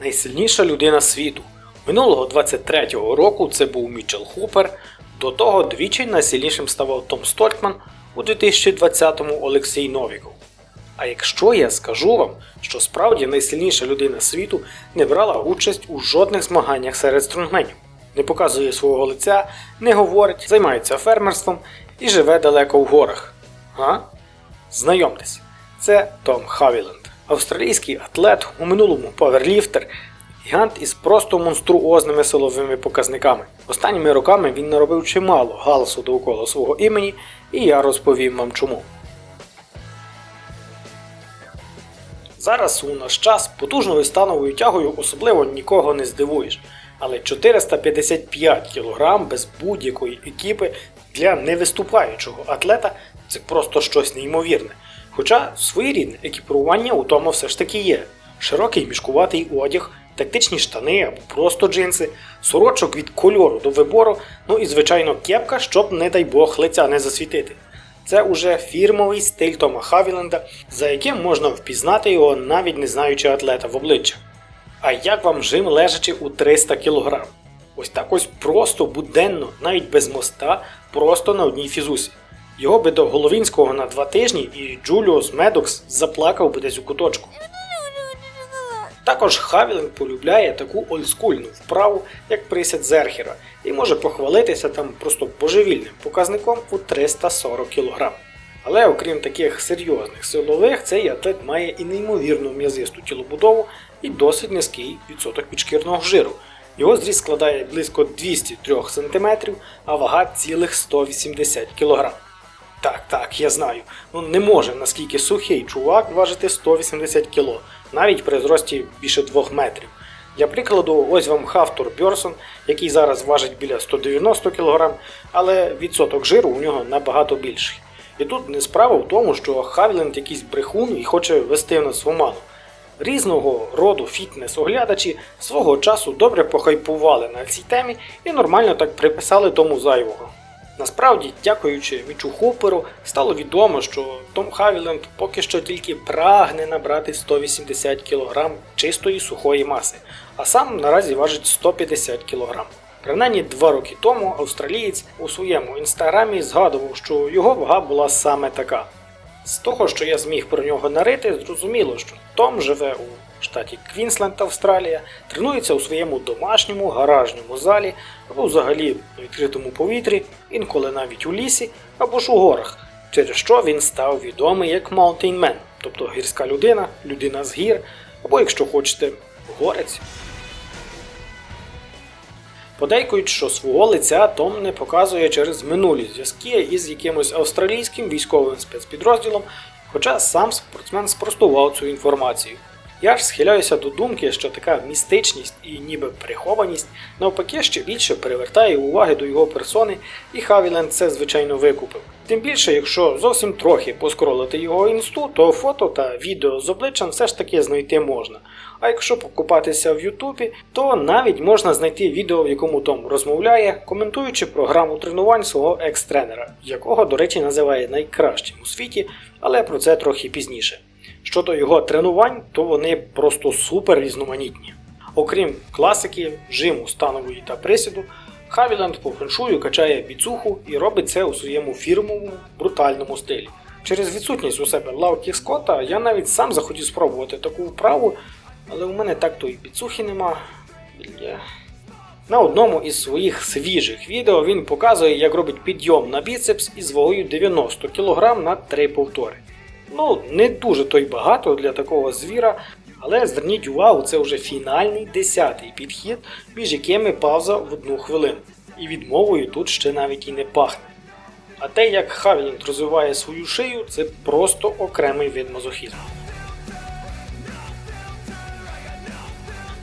найсильніша людина світу. Минулого 23-го року це був Мічел Хупер, до того двічі найсильнішим ставав Том Столькман, у 2020-му Олексій Новіков. А якщо я скажу вам, що справді найсильніша людина світу не брала участь у жодних змаганнях серед стронгменів, не показує свого лиця, не говорить, займається фермерством і живе далеко в горах. А? Знайомтесь, це Том Хавіленд, австралійський атлет, у минулому паверліфтер, гігант із просто монструозними силовими показниками. Останніми роками він наробив чимало галасу довкола свого імені, і я розповім вам чому. Зараз у наш час потужною становою тягою особливо нікого не здивуєш, але 455 кг без будь-якої екіпи для невиступаючого атлета це просто щось неймовірне. Хоча своєрідне екіпірування у тому все ж таки є: широкий мішкуватий одяг, тактичні штани або просто джинси, сорочок від кольору до вибору, ну і звичайно кепка, щоб, не дай Бог, лиця не засвітити. Це уже фірмовий стиль Тома Хавіленда, за яким можна впізнати його, навіть не знаючи атлета в обличчя. А як вам жим лежачи у 300 кг? Ось так ось просто буденно, навіть без моста, просто на одній фізусі. Його би до Головінського на два тижні і Джуліус Медокс заплакав би десь у куточку. Також Хавіленд полюбляє таку олдскульну вправу, як присід Зерхера, і може похвалитися там просто божевільним показником у 340 кг. Але окрім таких серйозних силових, цей атлет має і неймовірну м'язисту тілобудову і досить низький відсоток підшкірного жиру. Його зріст складає близько 203 см, а вага цілих 180 кг. Так, так, я знаю. Ну не може наскільки сухий чувак важити 180 кг, навіть при зрості більше 2 метрів. Для прикладу, ось вам Хавтор Бьорсон, який зараз важить біля 190 кг, але відсоток жиру у нього набагато більший. І тут не справа в тому, що Хавіленд якийсь брехун і хоче вести нас в оману. Різного роду фітнес-оглядачі свого часу добре похайпували на цій темі і нормально так приписали тому зайвого. Насправді, дякуючи Мічу Хуперу, стало відомо, що Том Хавіленд поки що тільки прагне набрати 180 кг чистої сухої маси, а сам наразі важить 150 кг. Принаймні два роки тому австралієць у своєму інстаграмі згадував, що його вага була саме така. З того, що я зміг про нього нарити, зрозуміло, що Том живе у штаті Квінсленд, Австралія, тренується у своєму домашньому гаражному залі або взагалі на відкритому повітрі, інколи навіть у лісі або ж у горах, через що він став відомий як Mountain Man, тобто гірська людина, людина з гір, або, якщо хочете, горець. Подейкують, що свого лиця Том не показує через минулі зв'язки із якимось австралійським військовим спецпідрозділом, хоча сам спортсмен спростував цю інформацію. Я ж схиляюся до думки, що така містичність і ніби прихованість навпаки ще більше привертає уваги до його персони, і Хавіленд це звичайно викупив. Тим більше, якщо зовсім трохи поскролити його інсту, то фото та відео з обличчям все ж таки знайти можна. А якщо покупатися в Ютубі, то навіть можна знайти відео, в якому Том розмовляє, коментуючи програму тренувань свого екс-тренера, якого, до речі, називає найкращим у світі, але про це трохи пізніше. Щодо його тренувань, то вони просто супер різноманітні. Окрім класики, жиму, станової та присіду, Хавіленд по феншую качає біцуху і робить це у своєму фірмовому брутальному стилі. Через відсутність у себе лавки скота я навіть сам захотів спробувати таку вправу, але у мене так то і біцухи нема. На одному із своїх свіжих відео він показує, як робить підйом на біцепс із вагою 90 кг на 3 повтори. Ну, не дуже то й багато для такого звіра, але зверніть увагу, це вже фінальний десятий підхід, між якими пауза в одну хвилину. І відмовою тут ще навіть і не пахне. А те, як Хавілінг розвиває свою шию, це просто окремий вид мазохізму.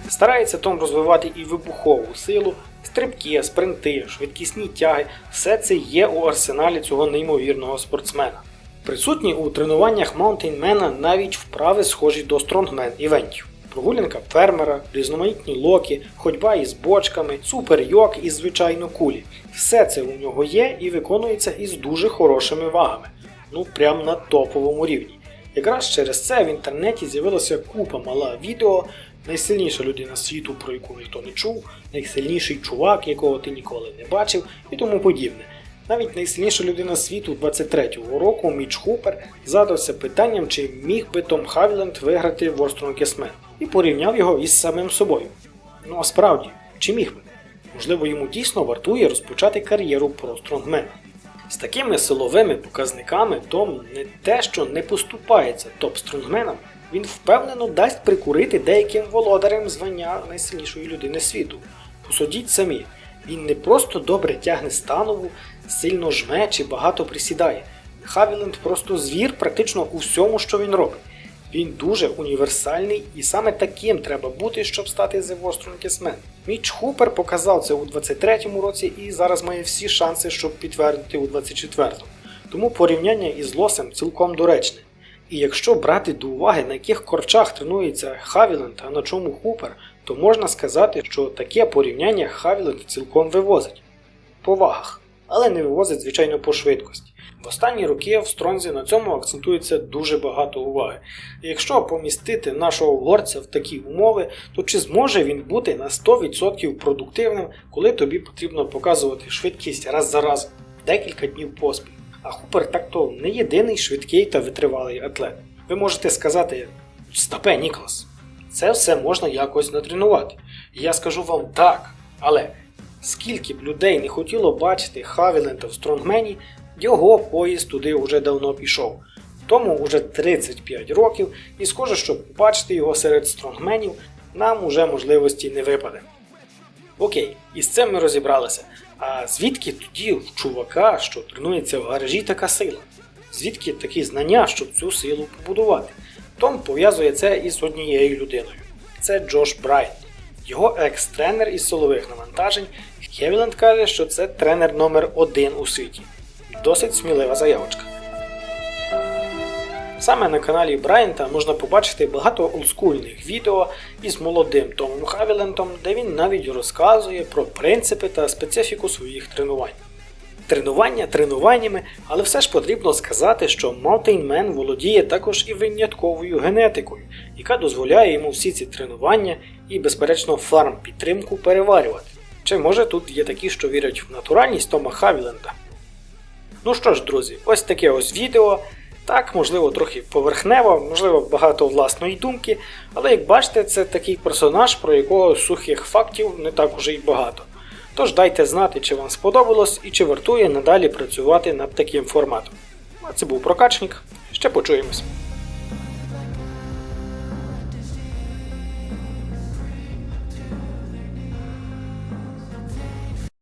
Старається Том розвивати і вибухову силу, стрибки, спринти, швидкісні тяги все це є у арсеналі цього неймовірного спортсмена. Присутні у тренуваннях маунтейнмена навіть вправи схожі до стронгмен івентів. Прогулянка фермера, різноманітні локи, ходьба із бочками, супер-йок і звичайно кулі. Все це у нього є і виконується із дуже хорошими вагами. Ну прям на топовому рівні. Якраз через це в інтернеті з'явилася купа мала відео, найсильніша людина світу, про яку ніхто не чув, найсильніший чувак, якого ти ніколи не бачив, і тому подібне. Навіть найсильніша людина світу 23-го року Міч Хупер задався питанням, чи міг би Том Хавіленд виграти в і порівняв його із самим собою. Ну а справді, чи міг би? Можливо, йому дійсно вартує розпочати кар'єру про стронгмена. З такими силовими показниками Том не те, що не поступається топ-стронгменам, він впевнено дасть прикурити деяким володарям звання найсильнішої людини світу. Посудіть самі, він не просто добре тягне станову, сильно жме чи багато присідає. Хавіленд просто звір практично у всьому, що він робить. Він дуже універсальний і саме таким треба бути, щоб стати The World Strongest Міч Хупер показав це у 23-му році і зараз має всі шанси, щоб підтвердити у 24-му. Тому порівняння із Лосем цілком доречне. І якщо брати до уваги, на яких корчах тренується Хавіленд, а на чому Хупер, то можна сказати, що таке порівняння Хавіленд цілком вивозить. По вагах, але не вивозить, звичайно, по швидкості. В останні роки в Стронзі на цьому акцентується дуже багато уваги. Якщо помістити нашого горця в такі умови, то чи зможе він бути на 100% продуктивним, коли тобі потрібно показувати швидкість раз за разом, декілька днів поспіль? А Хупер так-то не єдиний швидкий та витривалий атлет. Ви можете сказати: Стапе, Ніколас, це все можна якось натренувати. І я скажу вам так, але скільки б людей не хотіло бачити Хавіленда в Стронгмені, його поїзд туди вже давно пішов. Тому вже 35 років, і схоже, що побачити його серед стронгменів нам уже можливості не випаде. Окей, із цим ми розібралися. А звідки тоді в чувака, що тренується в гаражі, така сила? Звідки такі знання, щоб цю силу побудувати? Том пов'язує це із однією людиною. Це Джош Брайт, його екс-тренер із силових навантажень. Хевіленд каже, що це тренер номер один у світі. Досить смілива заявочка. Саме на каналі Брайанта можна побачити багато олдскульних відео із молодим Томом Хавілентом, де він навіть розказує про принципи та специфіку своїх тренувань. Тренування тренуваннями, але все ж потрібно сказати, що Mountain Man володіє також і винятковою генетикою, яка дозволяє йому всі ці тренування і, безперечно, фарм підтримку переварювати. Чи може тут є такі, що вірять в натуральність Тома Хавіленда? Ну що ж, друзі, ось таке ось відео. Так, можливо, трохи поверхнево, можливо, багато власної думки, але як бачите, це такий персонаж, про якого сухих фактів не так уже й багато. Тож дайте знати, чи вам сподобалось і чи вартує надалі працювати над таким форматом. А це був Прокачник. Ще почуємось.